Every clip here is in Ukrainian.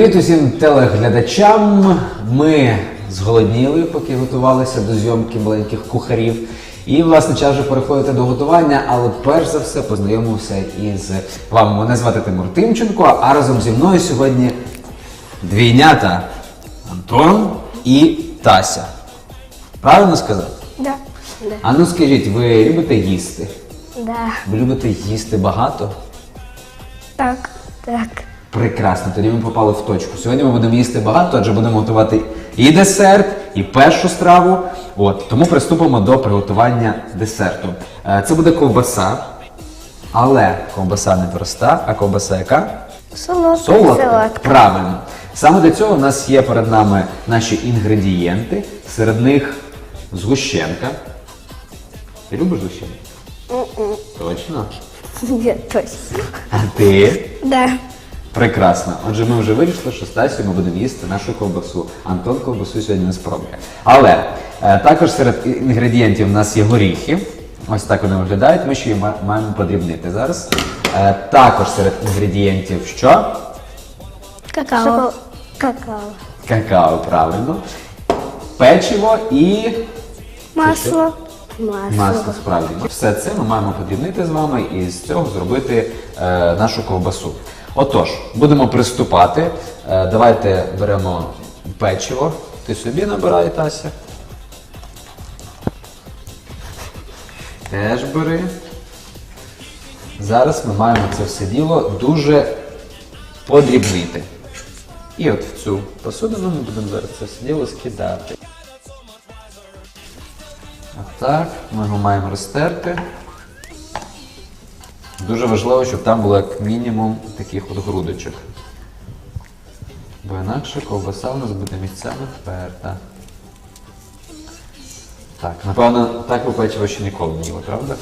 Привіт усім телеглядачам. Ми зголодніли, поки готувалися до зйомки маленьких кухарів. І, власне, час вже переходити до готування, але перш за все познайомився із вами. Мене звати Тимур Тимченко, а разом зі мною сьогодні двійнята Антон і Тася. Правильно сказав? Да. Да. А ну скажіть, ви любите їсти? Да. Ви любите їсти багато? Так. Так. Прекрасно, тоді ми попали в точку. Сьогодні ми будемо їсти багато, адже будемо готувати і десерт, і першу страву. От тому приступимо до приготування десерту. Е, Це буде ковбаса, але ковбаса не проста, а ковбаса яка? Солодка. Солодка. Солодка. Правильно. Саме для цього у нас є перед нами наші інгредієнти. Серед них згущенка. Ти любиш згущенку? Точно. Ні, точно. А ти? Да. Прекрасно. Отже, ми вже вирішили, що з ми будемо їсти нашу ковбасу. Антон ковбасу сьогодні не спробує. Але е, також серед інгредієнтів у нас є горіхи. Ось так вони виглядають. Ми ще ма- маємо подрібнити зараз. Е, також серед інгредієнтів що? Какао. Какао. Какао, правильно. Печиво і Масло. Масло. масло справді. Все це ми маємо подрібнити з вами і з цього зробити е, нашу ковбасу. Отож, будемо приступати. Е, давайте беремо печиво. Ти собі набирай, Тася. Теж бери. Зараз ми маємо це все діло дуже подрібнити. І от в цю посудину ми будемо зараз це все діло скидати. Отак, ми його маємо розтерти. Дуже важливо, щоб там було як мінімум таких от грудочок. Бо інакше ковбаса у нас буде місцями вперта. Так, напевно, так ви печиво ще ніколи не їли, правда?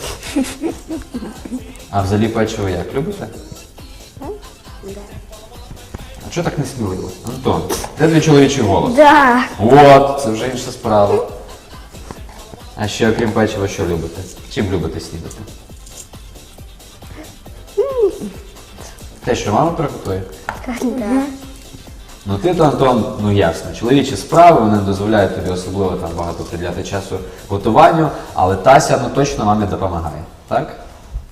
А взагалі печиво як? Любите? А чого так не сміливо? Антон, де твій чоловічий голос? Да. От, це вже інша справа. А ще окрім печива, що любите? Чим любите снідати? Те, що мама приготує? Да. Ну ти то, Антон, ну ясно, чоловічі справи вони дозволяють тобі особливо там багато приділяти часу готуванню, але Тася ну точно мамі допомагає, так?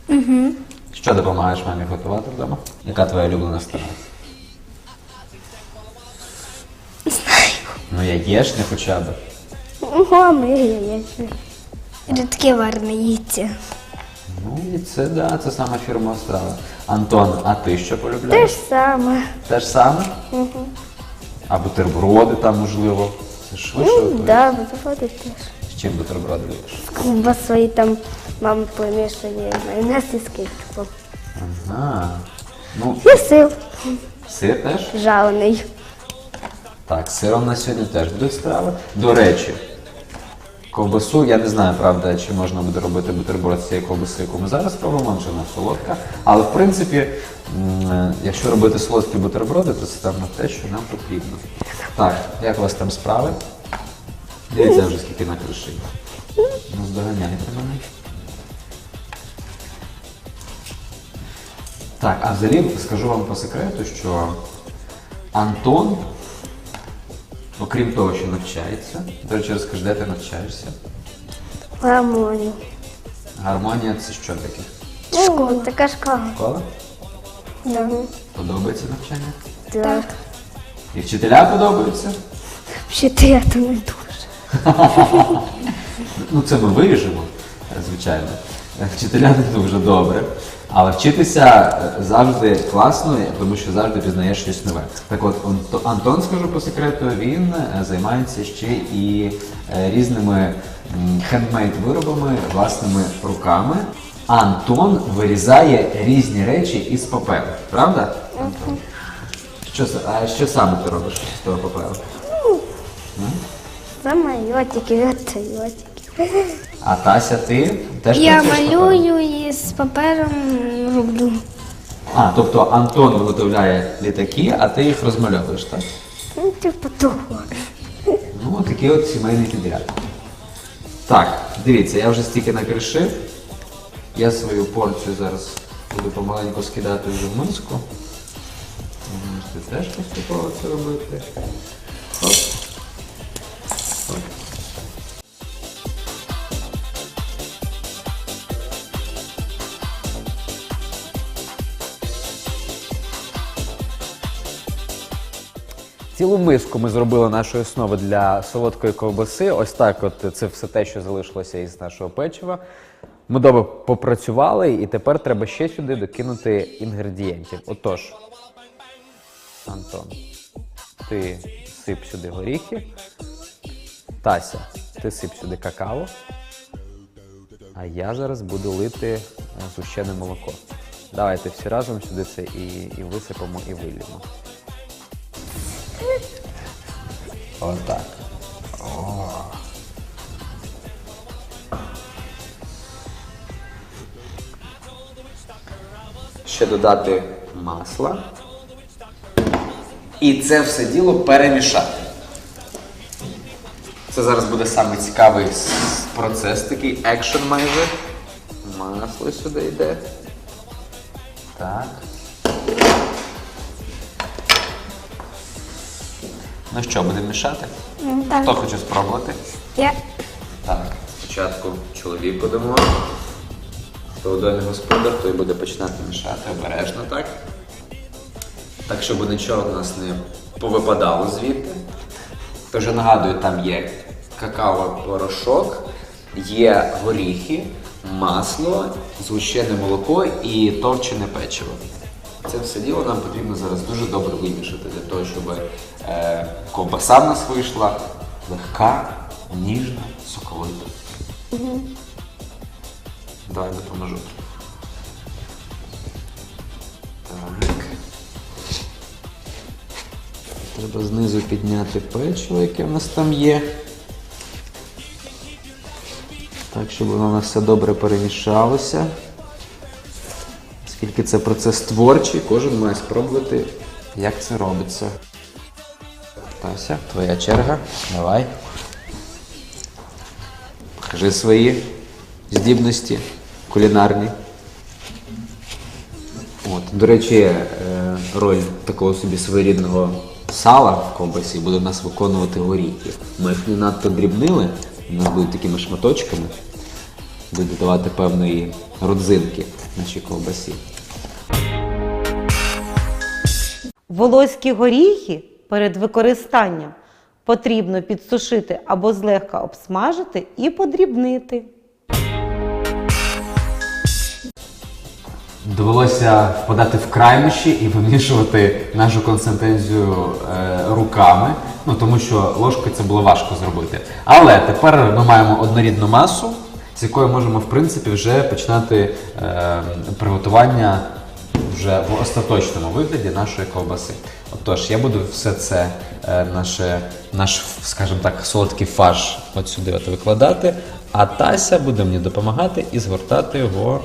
Угу. Що допомагаєш мамі готувати вдома? Яка твоя улюблена страва? Ну яєшня хоча б. Мама, яєчня. Рідке варне яйця. Ну і це да, це саме фірмова страва. Антон, а ти що Те полюбляєш? ж саме. Те ж саме? Угу. А бутерброди там можливо. Це швидше. Ну, готуєш? да, бутерброди теж. З чим бутерброди любиш? Ковбасою там мама помішує майонез із кетчупом. Ага. Ну, І сир сир теж? жалений. Так, з сиром на сьогодні теж будуть страви. До речі, ковбасу, я не знаю, правда, чи можна буде робити бутерброд з цієї ковбаси, яку ми зараз пробуємо, адже вона солодка. Але в принципі, якщо робити солодкі бутерброди, то це саме те, що нам потрібно. Так, як у вас там справи? Дивіться вже скільки на криші. Ну, здоганяйте мене. Так, а взагалі скажу вам по секрету, що Антон, окрім того, що навчається, до речі, розкажи, де ти навчаєшся? Гармонію. Гармонія це що таке? Школа. Така школа. Школа? Да. Подобається навчання? Так. І вчителя подобаються? Вчити я то не дуже. Ну, це ми виріжемо, звичайно. Вчителя не дуже добре. Але вчитися е, завжди класно, тому що завжди пізнаєш щось нове. Так от, Антон, скажу по секрету, він е, займається ще і е, різними хендмейд-виробами власними руками. Антон вирізає різні речі із паперу. Правда? Антон? Що, а що саме ти робиш з того паперу? Самольотики, вертольотики. А Тася, ти теж Я працюєш малюю і з папером роблю. А, тобто Антон виготовляє літаки, а ти їх розмальовуєш, так? Ну, типу того. Ну, такий от сімейний підряд. Так, дивіться, я вже стільки накришив. Я свою порцію зараз буду помаленьку скидати вже в миску. Можете теж поступово це робити. Хоп. Хоп. Цілу миску ми зробили нашої основи для солодкої ковбаси. Ось так, от це все те, що залишилося із нашого печива. Ми добре попрацювали, і тепер треба ще сюди докинути інгредієнтів. Отож, Антон, ти сип сюди горіхи. Тася, ти сип сюди какао. А я зараз буду лити е, згущене молоко. Давайте всі разом сюди це і, і висипемо, і вилімо. Отак. О. Ще додати масла. І це все діло перемішати. Це зараз буде саме цікавий процес, такий екшен майже. Масло сюди йде. Ну що, будемо мішати? М, Хто хоче спробувати? Я. Так, спочатку чоловіку дамо. Хто у господар, той буде починати мішати обережно, так? Так, щоб нічого у нас не повипадало звідти. Тож я нагадую, там є какао-порошок, є горіхи, масло, згущене молоко і товчене печиво. Це все діло нам потрібно зараз дуже добре вимішати для того, щоб е, ковбаса в нас вийшла легка, ніжна, соковита. Давай допоможу. Так. Треба знизу підняти печиво, яке в нас там є. Так, щоб воно у нас все добре перемішалося. Оскільки це процес творчий, кожен має спробувати, як це робиться. Тася, твоя черга. Давай. Покажи свої здібності кулінарні. От, до речі, е, роль такого собі своєрідного сала в ковбасі буде нас виконувати горіхи. Ми їх не надто дрібнили, нас будуть такими шматочками, будуть давати певної родзинки нашій ковбасі. Волоські горіхи перед використанням потрібно підсушити або злегка обсмажити і подрібнити. Довелося впадати в крайнощі і вимішувати нашу консистенцію е, руками, ну тому що ложкою це було важко зробити. Але тепер ми маємо однорідну масу, з якою можемо в принципі вже починати е, приготування вже в остаточному вигляді нашої ковбаси. Отож, я буду все це е, наше, наш, скажімо так, солодкий фарш от от викладати, а Тася буде мені допомагати і згортати його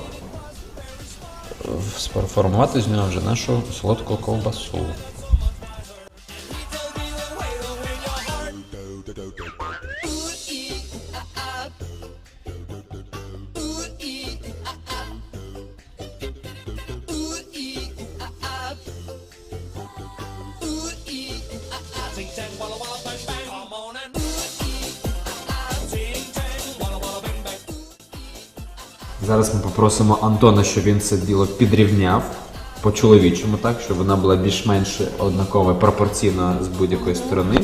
сформувати з нього вже нашу солодку ковбасу. Зараз ми попросимо Антона, щоб він це діло підрівняв по-чоловічому, так, щоб вона була більш-менш однакова пропорційно з будь-якої сторони.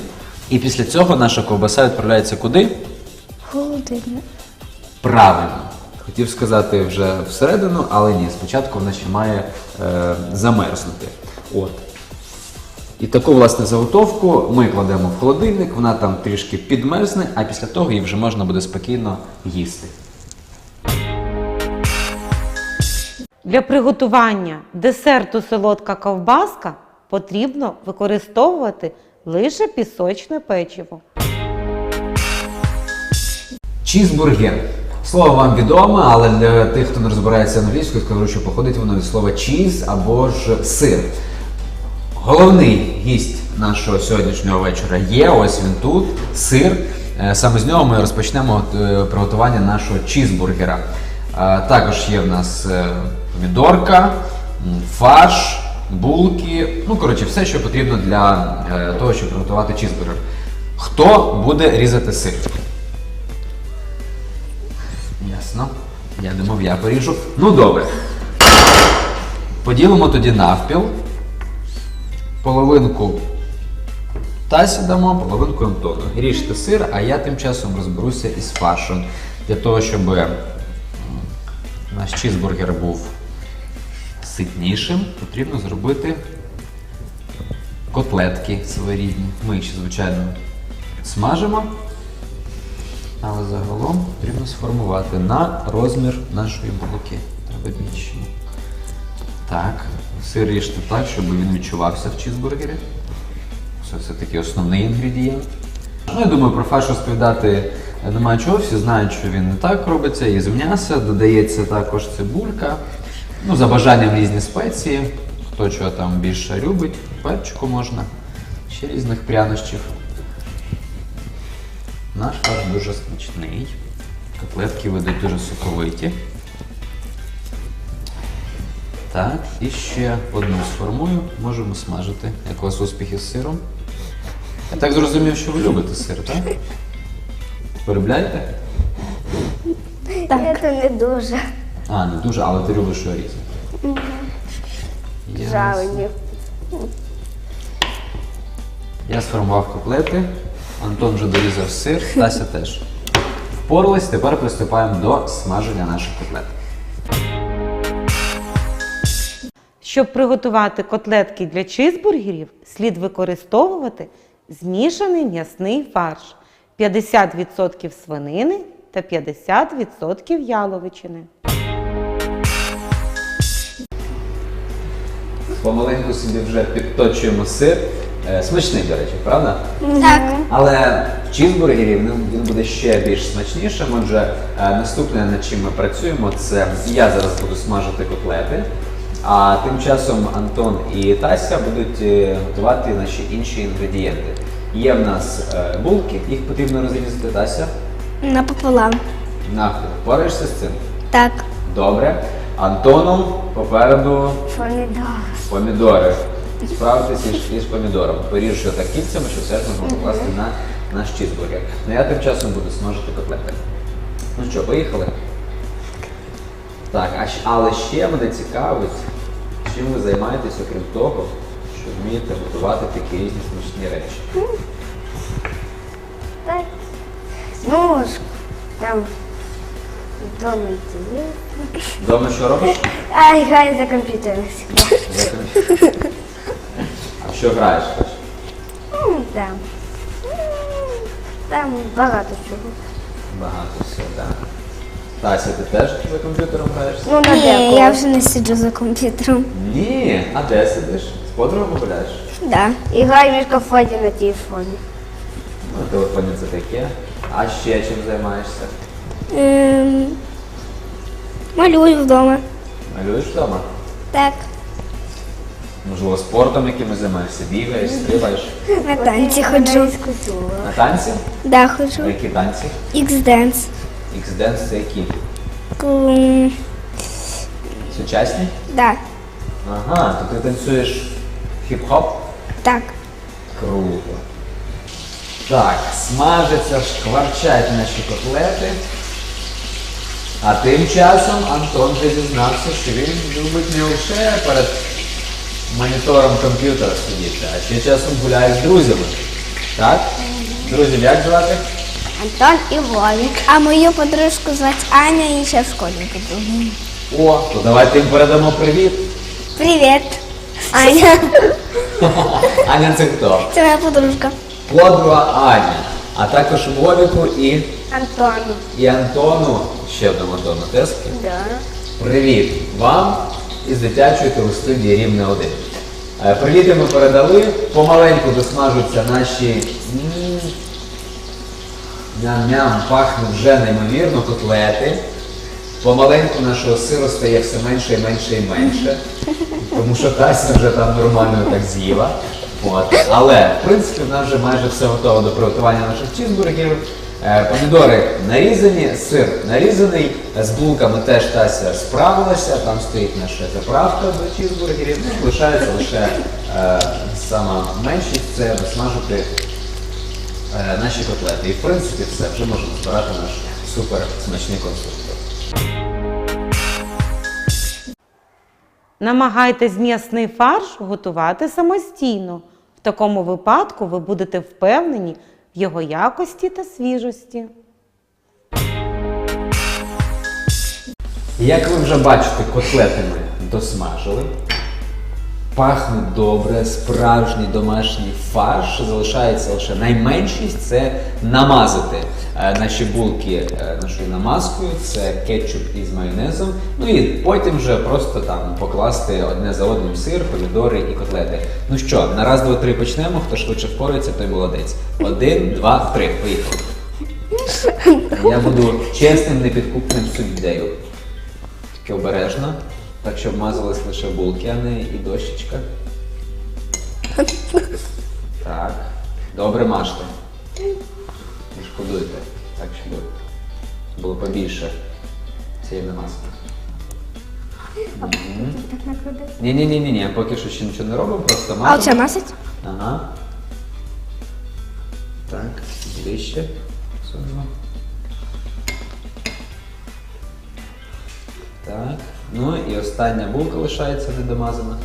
І після цього наша ковбаса відправляється куди? Холодильник. Правильно. Хотів сказати вже всередину, але ні, спочатку вона ще має е, замерзнути. От. І таку власне заготовку ми кладемо в холодильник, вона там трішки підмерзне, а після того її вже можна буде спокійно їсти. Для приготування десерту солодка ковбаска потрібно використовувати лише пісочне печиво. Чізбургер. Слово вам відоме, але для тих, хто не розбирається англійською, скажу, що походить воно від слова чіз або ж сир. Головний гість нашого сьогоднішнього вечора є. Ось він тут, сир. Е, Саме з нього ми розпочнемо е, приготування нашого чізбургера. Також є в нас е, помідорка, фарш, булки, ну коротше, все, що потрібно для е, того, щоб приготувати чізбургер. Хто буде різати сир? Ясно. Я думав, я поріжу. Ну добре. Поділимо тоді навпіл. Половинку Тасі дамо, половинку Антону. Ріжте сир, а я тим часом розберуся із фаршем. Для того, щоб наш чізбургер був ситнішим, потрібно зробити котлетки своєрідні. Ми їх звичайно, смажимо, але загалом потрібно сформувати на розмір нашої булки. Треба більше. Так, сир ріжте так, щоб він відчувався в чізбургері. Це все-таки основний інгредієнт. Ну, я думаю, про фарш розповідати немає чого, всі знають, що він не так робиться, із м'яса, додається також цибулька. Ну, за бажанням різні спеції, хто чого там більше любить, перчику можна, ще різних прянощів. Наш фарш дуже смачний. Котлетки видать дуже соковиті. Так, і ще одну сформую, можемо смажити. Як у вас успіхи з сиром? Я так зрозумів, що ви любите сир, так? Полюбляєте? Так. Це не дуже А, не дуже, але ти любиш його різати. Ясно. жалені. Я сформував котлети, Антон вже дорізав сир, Тася теж. Впорались, тепер приступаємо до смаження наших котлет. Щоб приготувати котлетки для чизбургерів, слід використовувати змішаний м'ясний фарш 50% свинини та 50% яловичини. Помаленьку собі вже підточуємо сир. Е, Смачний, до речі, правда? Так. Але в чізбургері він, він буде ще більш смачнішим. Отже, е, наступне, над чим ми працюємо, це я зараз буду смажити котлети. А тим часом Антон і Тася будуть е, готувати наші інші інгредієнти. Є в нас е, булки, їх потрібно розрізати Тася. Напополам. Навпіл. Впораєшся з цим? Так. Добре. Антоном попереду Помідор. помідори. Справитися із, помідором. Поріж його так кільцями, щоб все ж можна покласти на наш чізбургер. Ну я тим часом буду смажити котлети. Ну що, поїхали? Так, а, щ- але ще мене цікавить, чим ви займаєтесь, окрім того, що вмієте готувати такі різні смачні речі. Так. Ну, там вдома є. Дома що робиш? Ай, граю за комп'ютером всегда. За комп'ютером. А в що граєш? Ну, Там. Там багато чого. Багато всього, так. Тася, ти теж за комп'ютером граєш? Ну, на Ні, я вже не сиджу за комп'ютером. Ні, а де сидиш? Подругами гуляєш? Да. І граю в мішкофоні на телефоні. На телефоні це таке. А ще чим займаєшся? Ем, малюю вдома. Малюєш вдома? Так, Можливо, спортом якимось займаєшся, бігаєш, стрибаєш. на танці ходжу. На танці? Да, А ходжу. які танці? X-Dance. X-Dance це які? Ку- Сучасні? Да, Ага, то ти танцюєш хіп-хоп? так. Круто. Так, смажаться, шкварчать наші котлети. А тим часом Антон вже зізнався, що він любить не лише перед монітором комп'ютера сидіти, а ще часом гуляє з друзями. Так? Друзів як звати? Антон і Вовік. А мою подружку звати Аня і ще в школі подругу. О, то давайте їм передамо привіт. Привіт. Аня. Аня це хто? Це моя подружка. Подруга Аня. А також Вовіку і, Антону. і Антону, ще одному Антону Тески. Да. Привіт вам із дитячої телестудії Рівне 1. Е, Привіти ми передали. Помаленьку досмажуються наші ням-ням, пахнуть вже неймовірно котлети. Помаленьку нашого сиру стає все менше і менше і менше. Тому що Тася вже там нормально так з'їла. От. Але, в принципі, в нас вже майже все готово до приготування наших чізбургерів. Е, Помідори нарізані, сир нарізаний, з булками теж Тася справилася, там стоїть наша заправка до чізбургерів. Ну, лишається лише е, сама меншість це розсмажити е, наші котлети. І в принципі все, вже можна збирати наш супер смачний конструктор. Намагайтесь м'ясний фарш готувати самостійно. В такому випадку ви будете впевнені в його якості та свіжості. Як ви вже бачите, котлети ми досмажили. Пахне добре, справжній домашній фарш. Залишається лише найменшість це намазати наші булки е, нашою намазкою, це кетчуп із майонезом. Ну і потім вже просто там покласти одне за одним сир, помідори і котлети. Ну що, на раз, два, три почнемо. Хто швидше впорається, той молодець. Один, два, три. Поїхали. Я буду чесним, непідкупним суддею. Тільки обережно, так щоб мазались лише булки, а не і дощечка. Так. Добре мажте. Шкодуйте. Так, щоб було побільше цієї намазки. Так накладати. Ні, ні, ні, ні, ні, поки що ще нічого не робимо, просто А мажемо. оце масить? Ага. Так, ближче. Сунемо. Так. Ну і остання булка лишається недомазана.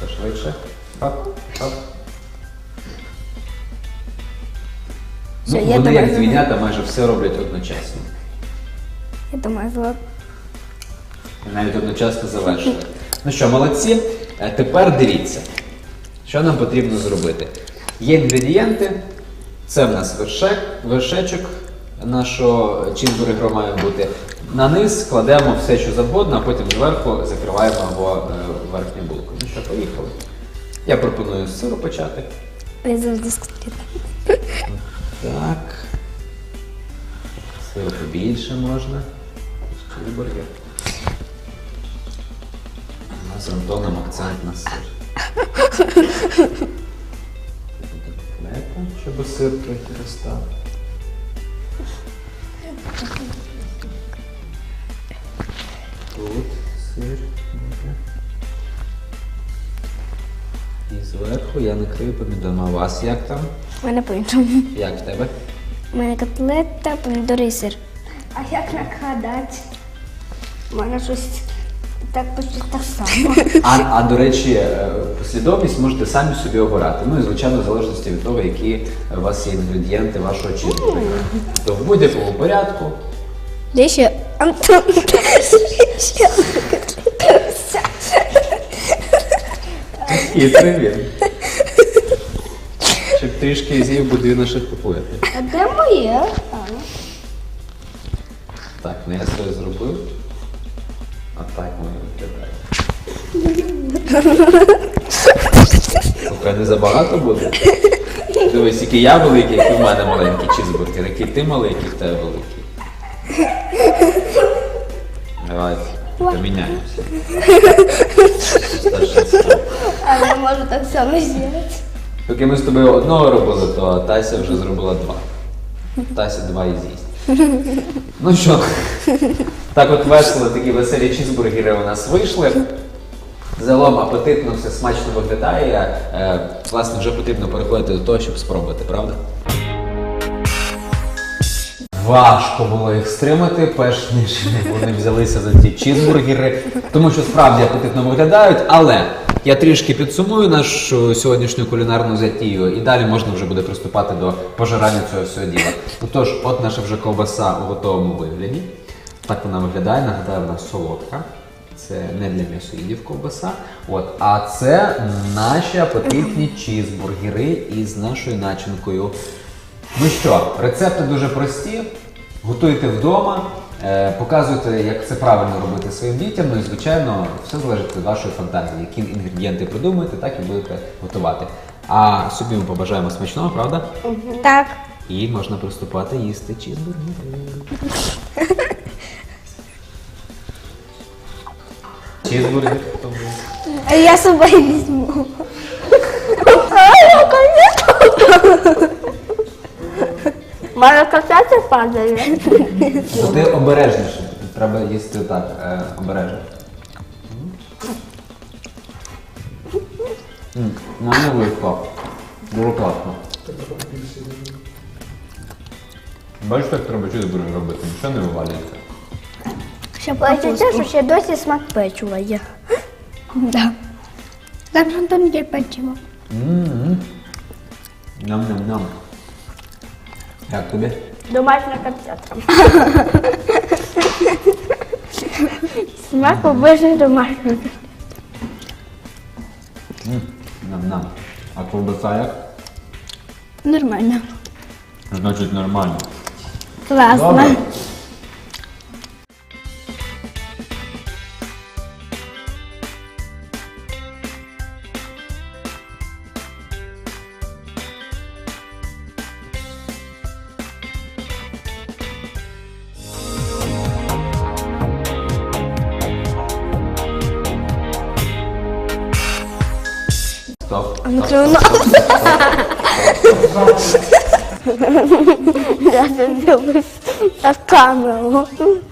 Пошвидше. Хоп, хоп. Ну, я вони як домазала. двійнята майже все роблять одночасно. Я домазала. І навіть одночасно завершили. Ну що, молодці. Е, Тепер дивіться, що нам потрібно зробити. Є інгредієнти, це в нас вершек, вершечок нашого чізбургера має бути. На низ кладемо все, що завгодно, а потім зверху закриваємо його е, верхню булку. Ну що, поїхали. Я пропоную з сиру почати. Я завжди скажу. Так. Сиру побільше можна. Чизбургер. У нас з Антоном акцент на сир. Котлета, щоб сир трохи розстав. Тут сир буде. І зверху я накрию помідором. А у вас як там? У мене по-іншому. Як в тебе? У мене котлета, помідори і сир. А як накладати? У мене щось так почти так само. А, а до речі, е, послідовність можете самі собі обирати. Ну і звичайно, в залежності від того, які у вас є інгредієнти вашого чизбургера. То в будь-якому порядку. Де ще? Антон, він. Щоб трішки з'їв буде наших купуєте. А де моє? Так, ну я своє зробив. А так воно виглядає. Слухай, не забагато буде. Дивись, який я великий, який в мене маленький чизбургер, який ти маленький, в тебе великий. Давайте поміняємося. Старший. А я можу так само зробити. Поки ми з тобою одного робили, то Тася вже зробила два. Тася два і з'їсть. Ну що, так от весело, такі веселі чізбургери у нас вийшли. Загалом апетитно все смачно виглядає. Е, власне, вже потрібно переходити до того, щоб спробувати, правда? Важко було їх стримати, перш ніж вони взялися за ці чізбургери, тому що справді апетитно виглядають, але я трішки підсумую нашу сьогоднішню кулінарну затію, і далі можна вже буде приступати до пожирання цього всього діла. Отож, от наша вже ковбаса у готовому вигляді. Так вона виглядає, нагадаю, вона солодка. Це не для м'ясоїдів ковбаса. От, а це наші апетитні чізбургери із нашою начинкою. Ну що, рецепти дуже прості. Готуйте вдома, е, показуйте, як це правильно робити своїм дітям. Ну і звичайно, все залежить від вашої фантазії. Які інгредієнти придумаєте, так і будете готувати. А собі ми побажаємо смачного, правда? Так. І можна приступати їсти чізбургери. Чізбургер. хто буде? Я з собою візьму. Мене котлета падає. То ти обережніше. Треба їсти так, е, обережно. М, Ну, не вийшло. Дуже класно. Бачиш, як треба буде робити, нічого не вивалюється. Ще Бачите, що ще досі смак печива є. Да. Зараз Антон є печиво. Ням-ням-ням. Як тобі? Домашня котлета. Смак обожнює домашню. М, Ням-ням. А ковбаса як? Нормально. Значить нормально. Класно. Добре. 안 그러나? 나 지금 너무 아까워.